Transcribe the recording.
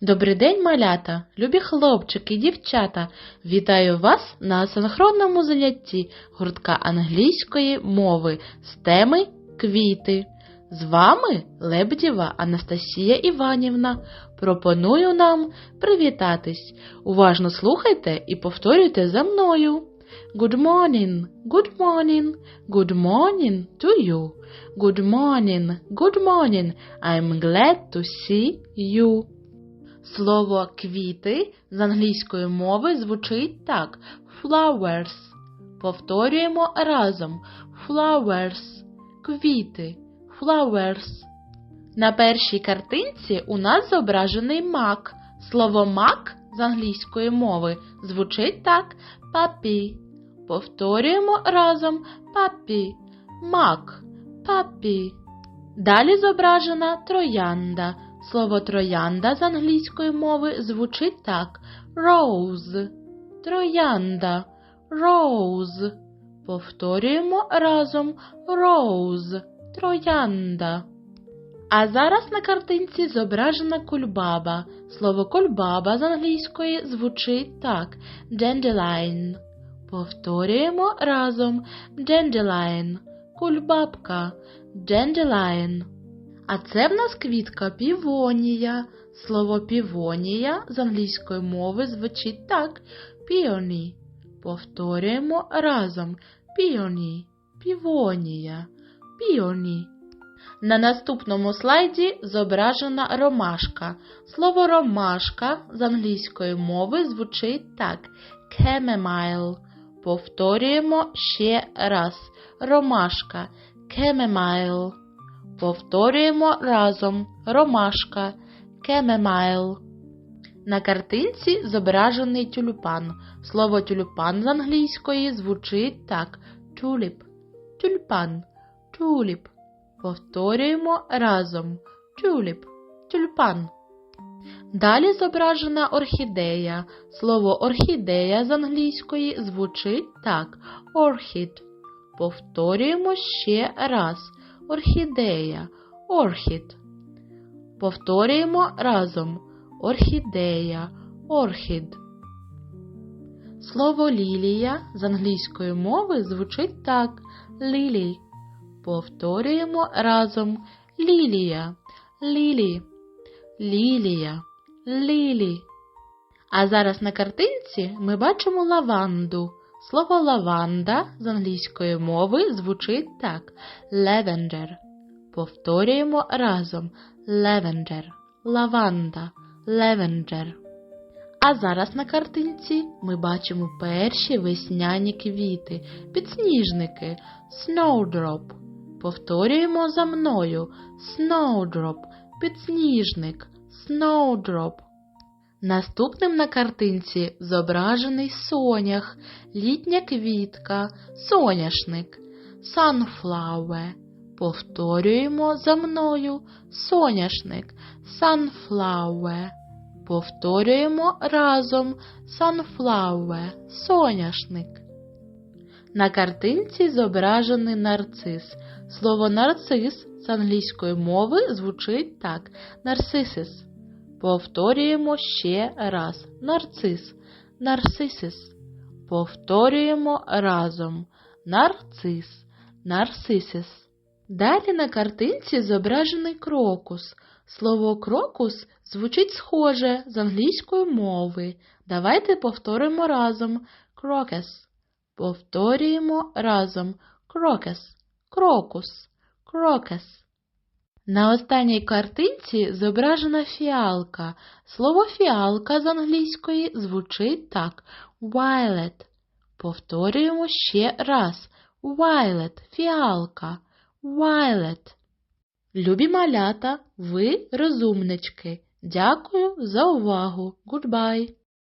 Добрий день, малята, любі хлопчики, дівчата. Вітаю вас на синхронному занятті гуртка англійської мови з теми квіти. З вами Лебедєва Анастасія Іванівна. Пропоную нам привітатись. Уважно слухайте і повторюйте за мною. Good morning, good morning, good morning to you. Good morning, good morning. I'm glad to see you. Слово квіти з англійської мови звучить так: flowers. Повторюємо разом. Flowers. Квіти. Flowers. На першій картинці у нас зображений мак. Слово мак з англійської мови звучить так: puppy. Повторюємо разом puppy. Мак. Puppy. Далі зображена троянда. Слово троянда з англійської мови звучить так: rose. Троянда. Rose. Повторюємо разом rose. Троянда. А зараз на картинці зображена кульбаба. Слово кульбаба з англійської звучить так: dandelion. Повторюємо разом dandelion. Кульбабка. Dandelion. А це в нас квітка півонія. Слово півонія з англійської мови звучить так: peony. Повторюємо разом peony. Півонія. Peony. На наступному слайді зображена ромашка. Слово ромашка з англійської мови звучить так: chamomile. Повторюємо ще раз. Ромашка. Chamomile. Повторюємо разом ромашка, chamomile. На картинці зображений тюльпан. Слово тюльпан з англійської звучить так: tulip, тюльпан, tulip. Повторюємо разом tulip, тюльпан. Далі зображена орхідея. Слово орхідея з англійської звучить так: orchid. Повторюємо ще раз орхідея, орхід. Повторюємо разом орхідея, орхід. Слово лілія з англійської мови звучить так: лілі. Повторюємо разом лілія, лілі, лілія, лілі. А зараз на картинці ми бачимо лаванду. Слово лаванда з англійської мови звучить так: lavender. Повторюємо разом lavender, лаванда, lavender. А зараз на картинці ми бачимо перші весняні квіти, підсніжники, snowdrop. Повторюємо за мною snowdrop, підсніжник, snowdrop. Наступним на картинці зображений сонях, літня квітка, соняшник, sunflower. Повторюємо за мною соняшник, sunflower. Повторюємо разом sunflower, соняшник. На картинці зображений нарцис. Слово нарцис з англійської мови звучить так: нарцисис. Повторюємо ще раз. Нарцис. Нарцисис. Повторюємо разом. Нарцис. Нарцисис. Далі на картинці зображений крокус. Слово крокус звучить схоже з англійської мови. Давайте повторимо разом. Crocus. Повторюємо разом. Crocus. Крокус. Crocus. На останній картинці зображена фіалка. Слово фіалка з англійської звучить так: violet. Повторюємо ще раз. Violet – фіалка. Violet. Любі малята, ви розумнички. Дякую за увагу. Goodbye.